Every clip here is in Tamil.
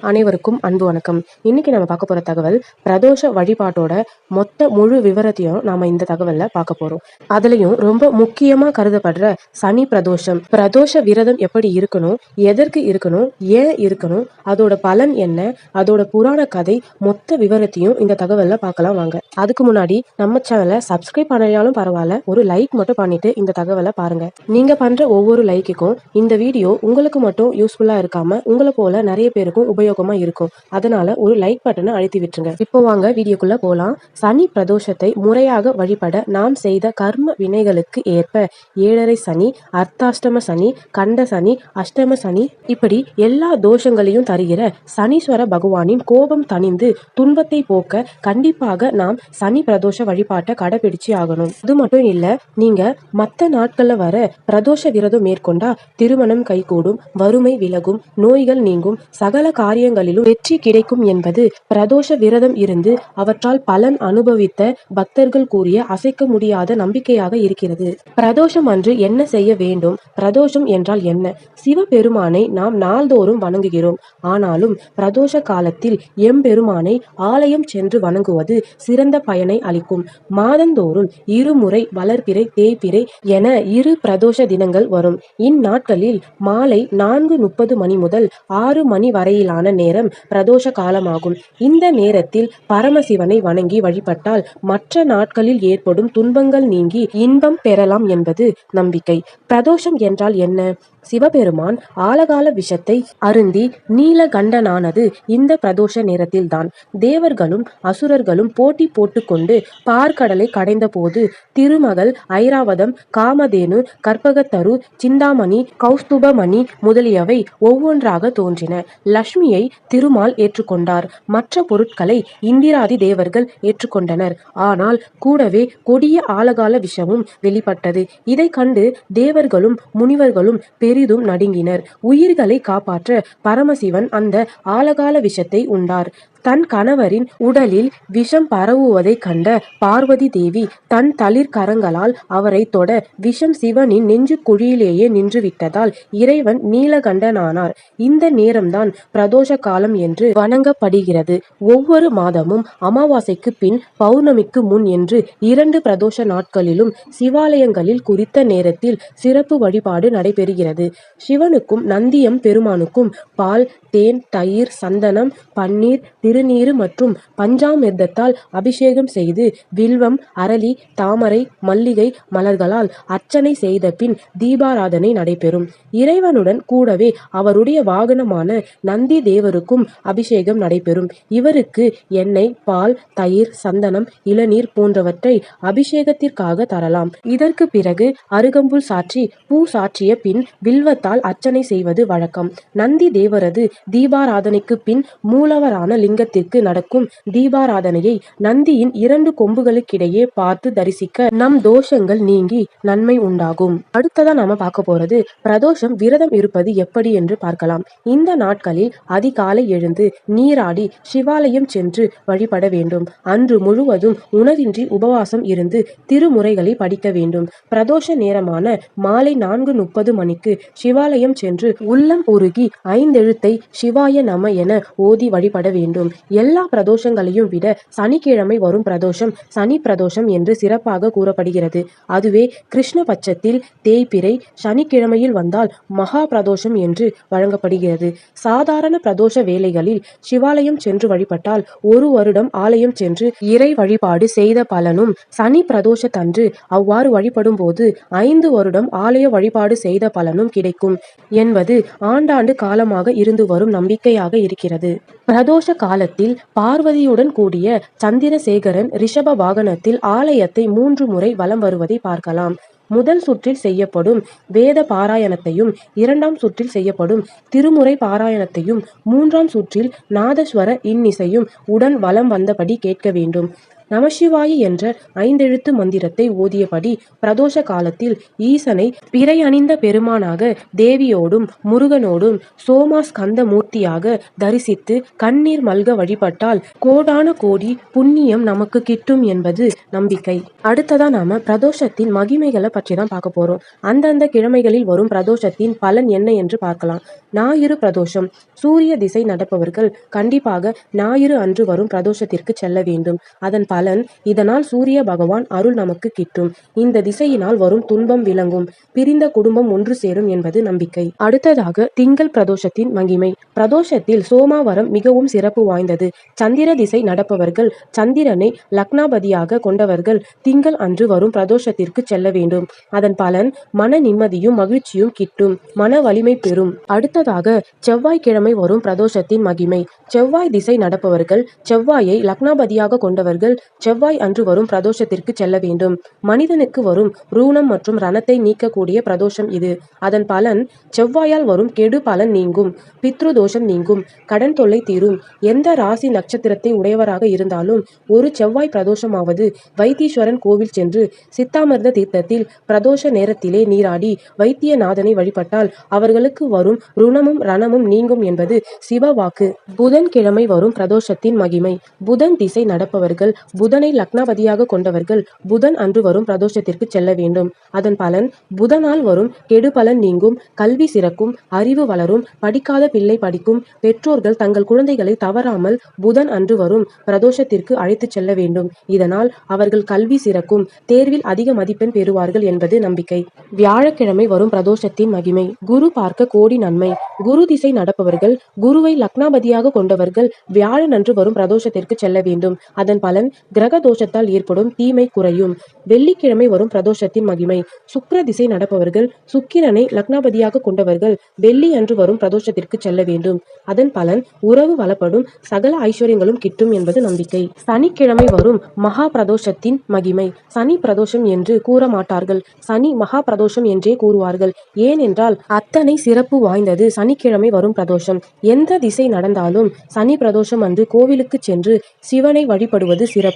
அனைவருக்கும் அன்பு வணக்கம். இன்னைக்கு நம்ம பார்க்க போற தகவல் பிரதோஷ வழிபாட்டோட மொத்த முழு விவரத்தையும் நாம இந்த தகவல்ல பார்க்க போறோம். அதுலயும் ரொம்ப முக்கியமா கருதப்படுற சனி பிரதோஷம் பிரதோஷ விரதம் எப்படி இருக்கணும் எதற்கு இருக்கணும் ஏன் இருக்கணும் அதோட பலன் என்ன அதோட புராண கதை மொத்த விவரத்தையும் இந்த தகவல்ல பார்க்கலாம் வாங்க. அதுக்கு முன்னாடி நம்ம சேனலை சப்ஸ்கிரைப் பண்ணலையாலும் பரவாயில்ல ஒரு லைக் மட்டும் பண்ணிட்டு இந்த தகவலை பாருங்க. நீங்க பண்ற ஒவ்வொரு லைக்குக்கும் இந்த வீடியோ உங்களுக்கு மட்டும் யூஸ்ஃபுல்லா இருக்காம உங்களை போல நிறைய பேருக்கும் உபயோகமா இருக்கும். அதனால ஒரு லைக் பட்டனை அழுத்தி விட்டுருங்க. இப்போ வாங்க வீடியோக்குள்ள போலாம். சனி பிரதோஷத்தை முறையாக வழிபட நாம் செய்த கர்ம வினைகளுக்கு ஏற்ப ஏழரை சனி அர்த்தாஷ்டம சனி கண்ட சனி அஷ்டம சனி இப்படி எல்லா தோஷங்களையும் தருகிற சனீஸ்வர பகவானின் கோபம் தணிந்து துன்பத்தை போக்க கண்டிப்பாக நாம் சனி பிரதோஷ வழிபாட்டை கடைபிடிச்சு ஆகணும். அது மட்டும் இல்ல நீங்க மத்த நாட்கள்ல வர பிரதோஷ விரதம் மேற்கொண்டா திருமணம் கைகூடும் வறுமை விலகும் நோய்கள் நீங்கும் சகல காரிய காரியங்களிலும் வெற்றி கிடைக்கும் என்பது பிரதோஷ விரதம் இருந்து அவற்றால் பலன் அனுபவித்த பக்தர்கள் கூறிய அசைக்க முடியாத நம்பிக்கையாக இருக்கிறது. பிரதோஷம் அன்று என்ன செய்ய வேண்டும்? பிரதோஷம் என்றால் என்ன? சிவபெருமானை நாம் நாள்தோறும் வணங்குகிறோம். ஆனாலும் பிரதோஷ காலத்தில் எம்பெருமானை ஆலயம் சென்று வணங்குவது சிறந்த பயனை அளிக்கும். மாதந்தோறும் இருமுறை வளர்பிறை தேய்பிறை என இரு பிரதோஷ தினங்கள் வரும். இந்நாட்களில் மாலை நான்கு முப்பது மணி முதல் ஆறு மணி வரையிலான நேரம் பிரதோஷ காலமாகும். இந்த நேரத்தில் பரமசிவனை வணங்கி வழிபட்டால் மற்ற நாட்களில் ஏற்படும் துன்பங்கள் நீங்கி இன்பம் பெறலாம் என்பது நம்பிக்கை. பிரதோஷம் என்றால் என்ன? சிவபெருமான் ஆலகால விஷத்தை அருந்தி நீலகண்டனானது இந்த பிரதோஷ நேரத்தில்தான். தேவர்களும் அசுரர்களும் போட்டி போட்டுக்கொண்டு பார்க்கடலை கடைந்தபோது திருமகள் ஐராவதம் காமதேனு கற்பகத்தரு சிந்தாமணி கௌஸ்துபமணி முதலியவை ஒவ்வொன்றாக தோன்றின. லக்ஷ்மியை திருமால் ஏற்றுக்கொண்டார். மற்ற பொருட்களை இந்திராதி தேவர்கள் ஏற்றுக்கொண்டனர். ஆனால் கூடவே கொடிய ஆலகால விஷமும் வெளிப்பட்டது. இதை கண்டு தேவர்களும் முனிவர்களும் பெரிதும் நடுங்கினர். உயிர்களை காப்பாற்ற பரமசிவன் அந்த ஆலகால விஷத்தை உண்டார். தன் கணவரின் உடலில் விஷம் பரவுவதை கண்ட பார்வதி தேவி தன் தளிர் கரங்களால் அவரை தொட விஷம் சிவனின் நெஞ்சு குழியிலேயே நின்றுவிட்டதால் இறைவன் நீலகண்டனானார். இந்த நேரம்தான் பிரதோஷ காலம் என்று வணங்கப்படுகிறது. ஒவ்வொரு மாதமும் அமாவாசைக்கு பின் பௌர்ணமிக்கு முன் என்று இரண்டு பிரதோஷ நாட்களிலும் சிவாலயங்களில் குறித்த நேரத்தில் சிறப்பு வழிபாடு நடைபெறுகிறது. சிவனுக்கும் நந்தியம் பெருமானுக்கும் பால் தேன் தயிர் சந்தனம் பன்னீர் திருநீறு மற்றும் பஞ்சாமிர்தத்தால் அபிஷேகம் செய்து வில்வம் அரளி தாமரை மல்லிகை மலர்களால் அர்ச்சனை செய்த பின் தீபாராதனை நடைபெறும். இறைவனுடன் கூடவே அவருடைய வாகனமான நந்தி தேவருக்கும் அபிஷேகம் நடைபெறும். இவருக்கு எண்ணெய் பால் தயிர் சந்தனம் இளநீர் போன்றவற்றை அபிஷேகத்திற்காக தரலாம். இதற்கு பிறகு அருகம்புல் சாற்றி பூ சாற்றிய பின் வில்வத்தால் அர்ச்சனை செய்வது வழக்கம். நந்தி தேவரது தீபாராதனைக்கு பின் மூலவரான லிங்கத்திற்கு நடக்கும் தீபாராதனையை நந்தியின் இரண்டு கொம்புகளுக்கிடையே பார்த்து தரிசிக்க நம் தோஷங்கள் நீங்கி நன்மை உண்டாகும். அடுத்ததா நாம பார்க்க போறது பிரதோஷம் விரதம் இருப்பது எப்படி என்று பார்க்கலாம். இந்த நாட்களில் அதிகாலை எழுந்து நீராடி சிவாலயம் சென்று வழிபட வேண்டும். அன்று முழுவதும் உணவின்றி உபவாசம் இருந்து திருமுறைகளை படிக்க வேண்டும். பிரதோஷ நேரமான மாலை நான்கு முப்பது மணிக்கு சிவாலயம் சென்று உள்ளம் உருகி ஐந்தெழுத்தை சிவாய நம என ஓதி வழிபட வேண்டும். எல்லா பிரதோஷங்களையும் விட சனிக்கிழமை வரும் பிரதோஷம் சனி பிரதோஷம் என்று சிறப்பாக கூறப்படுகிறது. அதுவே கிருஷ்ண பட்சத்தில் தேய்பிறை சனிக்கிழமையில் வந்தால் மகா பிரதோஷம் என்று வழங்கப்படுகிறது. சாதாரண பிரதோஷ வேலைகளில் சிவாலயம் சென்று வழிபட்டால் ஒரு வருடம் ஆலயம் சென்று இறை வழிபாடு செய்த பலனும் சனி பிரதோஷத்தன்று அவ்வாறு வழிபடும் போது ஐந்து வருடம் ஆலய வழிபாடு செய்த பலனும் கிடைக்கும் என்பது ஆண்டாண்டு காலமாக இருந்து வரும் நம்பிக்கையாக இருக்கிறது. பிரதோஷ கால காலத்தில் பார்வதியுடன் கூடிய சந்திரசேகரன் ரிஷப வாகனத்தில் ஆலயத்தை மூன்று முறை வலம் வருவதை பார்க்கலாம். முதல் சுற்றில் செய்யப்படும் வேத பாராயணத்தையும் இரண்டாம் சுற்றில் செய்யப்படும் திருமுறை பாராயணத்தையும் மூன்றாம் சுற்றில் நாதஸ்வர இன்னிசையும் உடன் வலம் வந்தபடி கேட்க வேண்டும். நமசிவாய என்ற ஐந்தெழுத்து மந்திரத்தை ஓதியபடி பிரதோஷ காலத்தில் ஈசனை பிறை அணிந்த பெருமானாக தேவியோடும் முருகனோடும் சோமாஸ்கந்த மூர்த்தியாக தரிசித்து கண்ணீர் மல்க வழிபட்டால் கோடான கோடி புண்ணியம் நமக்கு கிட்டும் என்பது நம்பிக்கை. அடுத்ததா நாம பிரதோஷத்தின் மகிமைகளை பற்றி தான் பார்க்க போறோம். அந்தந்த கிழமைகளில் வரும் பிரதோஷத்தின் பலன் என்ன என்று பார்க்கலாம். ஞாயிறு பிரதோஷம். சூரிய திசை நடப்பவர்கள் கண்டிப்பாக ஞாயிறு அன்று வரும் பிரதோஷத்திற்கு செல்ல வேண்டும். அதன் பலன் இதனால் சூரிய பகவான் அருள் நமக்கு கிட்டும். இந்த திசையினால் வரும் துன்பம் விளங்கும். பிரிந்த குடும்பம் ஒன்று சேரும் என்பது நம்பிக்கை. அடுத்ததாக திங்கள் பிரதோஷத்தின் மகிமை. பிரதோஷத்தில் சோமாவரம் மிகவும் சிறப்பு வாய்ந்தது. சந்திர திசை நடப்பவர்கள் சந்திரனை லக்னாபதியாக கொண்டவர்கள் திங்கள் அன்று வரும் பிரதோஷத்திற்கு செல்ல வேண்டும். அதன் பலன் மன நிம்மதியும் மகிழ்ச்சியும் கிட்டும். மன வலிமை பெறும். அடுத்ததாக செவ்வாய்க்கிழமை வரும் பிரதோஷத்தின் மகிமை. செவ்வாய் திசை நடப்பவர்கள் செவ்வாயை லக்னாபதியாக கொண்டவர்கள் செவ்வாய் அன்று வரும் பிரதோஷத்திற்கு செல்ல வேண்டும். மனிதனுக்கு வரும் ரூணம் மற்றும் ரணத்தை நீக்கக்கூடிய பிரதோஷம் இது. அதன் பலன் செவ்வாயால் வரும் கெடு பலன் நீங்கும். பித்ரு தோஷம் நீங்கும். கடன் தொல்லை தீரும். எந்த ராசி நட்சத்திரத்தை உடையவராக இருந்தாலும் ஒரு செவ்வாய் பிரதோஷமாவது வைத்தீஸ்வரன் கோவில் சென்று சித்தாமிர்த தீர்த்தத்தில் பிரதோஷ நேரத்திலே நீராடி வைத்தியநாதனை வழிபட்டால் அவர்களுக்கு வரும் ருணமும் ரணமும் நீங்கும் என்பது சிவவாக்கு புதன்கிழமை வரும் பிரதோஷத்தின் மகிமை. புதன் திசை நடப்பவர்கள் புதனை லக்னாபதியாக கொண்டவர்கள் புதன் அன்று வரும் பிரதோஷத்திற்கு செல்ல வேண்டும். அதன் பலன் புதனால் வரும் கெடு பலன் நீங்கும் கல்வி சிறக்கும் அறிவு வளரும் படிக்காத பிள்ளை படிக்கும் பெற்றோர்கள் தங்கள் குழந்தைகளை தவறாமல் புதன் அன்று வரும் பிரதோஷத்திற்கு அழைத்துச் செல்ல வேண்டும். இதனால் அவர்கள் கல்வி சிறக்கும் தேர்வில் அதிக மதிப்பெண் பெறுவார்கள் என்பது நம்பிக்கை. வியாழக்கிழமை வரும் பிரதோஷத்தின் மகிமை. குரு பார்க்க கோடி நன்மை. குரு திசை நடப்பவர்கள் குருவை லக்னாபதியாக கொண்டவர்கள் வியாழன் அன்று வரும் பிரதோஷத்திற்கு செல்ல வேண்டும். அதன் பலன் கிரக தோஷத்தால் ஏற்படும் தீமை குறையும். வெள்ளிக்கிழமை வரும் பிரதோஷத்தின் மகிமை. சுக்கிர திசை நடப்பவர்கள் சுக்கிரனை லக்னாபதியாக கொண்டவர்கள் வெள்ளி அன்று வரும் பிரதோஷத்திற்கு செல்ல வேண்டும். அதன் பலன் உறவு வளப்படும் சகல ஐஸ்வர்யங்களும் கிட்டும் என்பது நம்பிக்கை. சனிக்கிழமை வரும் மகா பிரதோஷத்தின் மகிமை. சனி பிரதோஷம் என்று கூற மாட்டார்கள் சனி மகா பிரதோஷம் என்றே கூறுவார்கள். ஏனென்றால் அத்தனை சிறப்பு வாய்ந்தது சனிக்கிழமை வரும் பிரதோஷம். எந்த திசை நடந்தாலும் சனி பிரதோஷம் அன்று கோவிலுக்கு சென்று சிவனை வழிபடுவது சிறப்பு.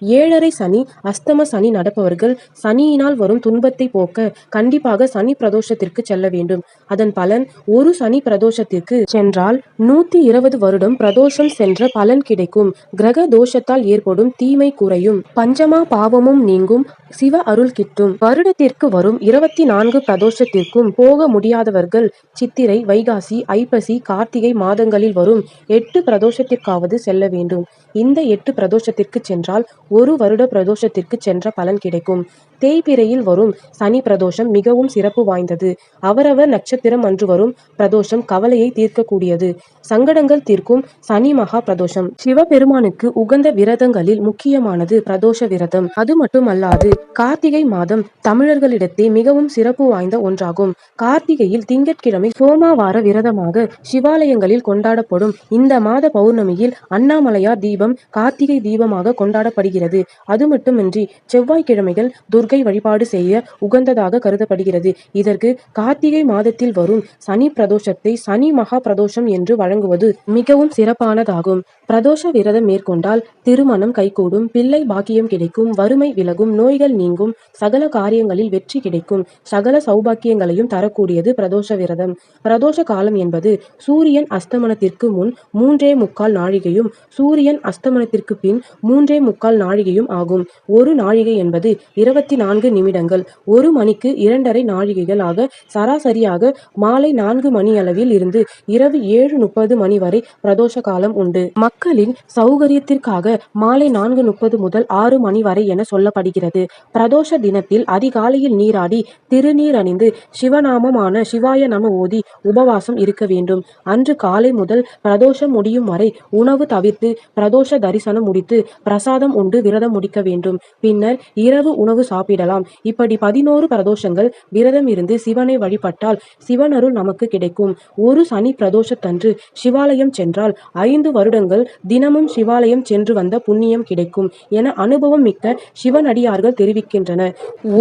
ஏழரை சனி அஸ்தம சனி நடப்பவர்கள் சனியினால் வரும் துன்பத்தை போக்க கண்டிப்பாக சனி பிரதோஷத்திற்கு செல்ல வேண்டும். அதன் பலன் ஒரு சனி பிரதோஷத்திற்கு சென்றால் நூத்தி இருபது வருடம் பிரதோஷம் சென்ற பலன் கிடைக்கும். கிரக தோஷத்தால் ஏற்படும் தீமை குறையும். பஞ்சமா பாவமும் நீங்கும். சிவ அருள் கிட்டும். வருடத்திற்கு வரும் இருபத்தி நான்கு பிரதோஷத்திற்கும் போக முடியாதவர்கள் சித்திரை வைகாசி ஐப்பசி கார்த்திகை மாதங்களில் வரும் எட்டு பிரதோஷத்திற்காவது செல்ல வேண்டும். இந்த எட்டு பிரதோஷத்திற்கு சென்றால் ஒரு வருட பிரதோஷத்திற்கு சென்ற பலன் கிடைக்கும். தேய்பிறையில் வரும் சனி பிரதோஷம் மிகவும் சிறப்பு வாய்ந்தது. அவரவர் நட்சத்திரம் அன்று வரும் பிரதோஷம் கவலையை தீர்க்கக்கூடியது. சங்கடங்கள் தீர்க்கும் சனி மகா பிரதோஷம். சிவபெருமானுக்கு உகந்த விரதங்களில் முக்கியமானது பிரதோஷ விரதம். அது மட்டுமல்லாது கார்த்திகை மாதம் தமிழர்களிடத்தே மிகவும் சிறப்பு வாய்ந்த ஒன்றாகும். கார்த்திகையில் திங்கட்கிழமை சோமாவார விரதமாக சிவாலயங்களில் கொண்டாடப்படும் இந்த மாத பௌர்ணமியில் அண்ணாமலையார் தீபம் கார்த்திகை தீபமாக கொண்டாடப்படுகிறது. அது மட்டுமின்றி செவ்வாய்க்கிழமைகள் துர்க்கை வழிபாடு செய்ய உகந்ததாக கருதப்படுகிறது. இதற்கு கார்த்திகை மாதத்தில் வரும் சனி பிரதோஷத்தை சனி மகா பிரதோஷம் என்று வழங்குவது மிகவும் சிறப்பானதாகும். பிரதோஷ விரதம் மேற்கொண்டால் திருமணம் கைகூடும் பிள்ளை பாக்கியம் கிடைக்கும் வறுமை விலகும் நோய்கள் நீங்கும் சகல காரியங்களில் வெற்றி கிடைக்கும் சகல சௌபாக்கியங்களையும் தரக்கூடியது பிரதோஷ விரதம். பிரதோஷ காலம் என்பது சூரியன் அஸ்தமனத்திற்கு முன் மூன்றே முக்கால் நாழிகையும் சூரியன் அஸ்தமனத்திற்கு பின் மூன்றே முக்கால் நாழிகையும் ஆகும். ஒரு நாழிகை என்பது இருபத்தி நான்கு நிமிடங்கள் ஒரு மணிக்கு இரண்டரை நாழிகைகள் ஆக சராசரியாக மாலை நான்கு மணி அளவில் இருந்து இரவு ஏழு முப்பது மணி வரை பிரதோஷ காலம் உண்டு. மக்களின் சௌகரியத்திற்காக மாலை நான்கு முப்பது முதல் ஆறு மணி வரை என சொல்லப்படுகிறது. பிரதோஷ தினத்தில் அதிகாலையில் நீராடி திருநீர் அணிந்து சிவநாமமான சிவாய நம ஓதி உபவாசம் இருக்க வேண்டும். அன்று காலை முதல் பிரதோஷம் முடியும் வரை உணவு தவிர்த்து பிரதோஷ தரிசனம் முடித்து பிரசாதம் உண்டு விரதம் முடிக்க வேண்டும். பின்னர் இரவு உணவு சாப்பிட்டு சாப்பிடலாம் இப்படி பதினோரு பிரதோஷங்கள் விரதம் இருந்து சிவனை வழிபட்டால் சிவனருள் நமக்கு கிடைக்கும். ஒரு சனி பிரதோஷத்தன்று சிவாலயம் சென்றால் ஐந்து வருடங்கள் தினமும் சிவாலயம் சென்று வந்த புண்ணியம் கிடைக்கும் என அனுபவம் மிக்க சிவனடியார்கள் தெரிவிக்கின்றனர்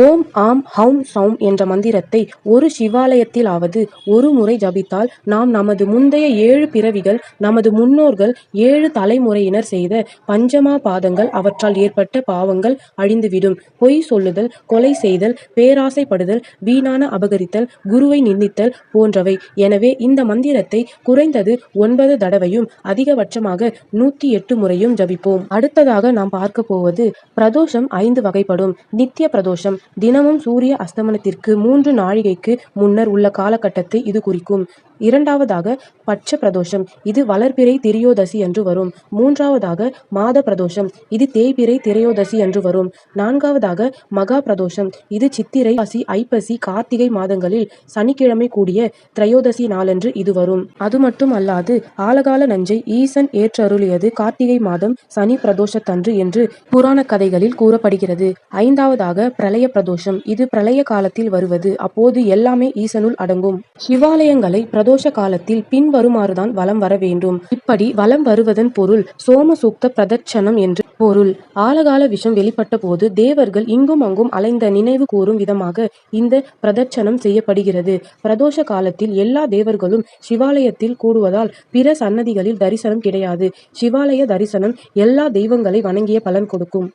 ஓம் ஆம் ஹவும் சௌம் என்ற மந்திரத்தை ஒரு சிவாலயத்திலாவது ஒரு முறை ஜபித்தால் நாம் நமது முந்தைய ஏழு பிறவிகள் நமது முன்னோர்கள் ஏழு தலைமுறையினர் செய்த பஞ்சமா பாதங்கள் அவற்றால் ஏற்பட்ட பாவங்கள் அழிந்துவிடும். பொய் சொல்லுதல் கொலை செய்தல் பேராசைப்படுதல் வீணான அபகரித்தல் குருவை நிந்தித்தல் போன்றவை. எனவே இந்த மந்திரத்தை குறைந்தது ஒன்பது தடவையும் அதிகபட்சமாக நூற்றி எட்டு முறையும் ஜபிப்போம். அடுத்ததாக நாம் பார்க்க போவது பிரதோஷம் ஐந்து வகைப்படும். நித்திய பிரதோஷம் தினமும் சூரிய அஸ்தமனத்திற்கு மூன்று நாழிகைக்கு முன்னர் உள்ள காலகட்டத்தை இது குறிக்கும். இரண்டாவதாக பட்ச பிரதோஷம் இது வளர்பிறை திரியோதசி என்று வரும். மூன்றாவதாக மாத பிரதோஷம் இது தேய்பிறை திரையோதசி என்று வரும். நான்காவதாக மகா மகா பிரதோஷம் இது சித்திரை பசி ஐப்பசி கார்த்திகை மாதங்களில் சனிக்கிழமை கூடிய திரையோதசி நாளன்று இது வரும். அது மட்டும் அல்லாது ஆலகால நஞ்சை ஈசன் ஏற்றருளியது கார்த்திகை மாதம் சனி பிரதோஷத்தன்று என்று புராண கதைகளில் கூறப்படுகிறது. ஐந்தாவதாக பிரளய பிரதோஷம். இது பிரளய காலத்தில் வருவது. அப்போது எல்லாமே ஈசனுள் அடங்கும். சிவாலயங்களை பிரதோஷ காலத்தில் பின்வருமாறுதான் வலம் வர வேண்டும். இப்படி வலம் வருவதன் பொருள் சோம சூக்த பிரதட்சணம் என்று பொருள். ஆலகால விஷம் வெளிப்பட்ட போது தேவர்கள் இங்கும் அங்கும் அலைந்த நினைவு கூறும் விதமாக இந்த பிரதட்சணம் செய்யப்படுகிறது. பிரதோஷ காலத்தில் எல்லா தேவர்களும் சிவாலயத்தில் கூடுவதால் பிற சன்னதிகளில் தரிசனம் கிடையாது. சிவாலய தரிசனம் எல்லா தெய்வங்களை வணங்கிய பலன் கொடுக்கும்.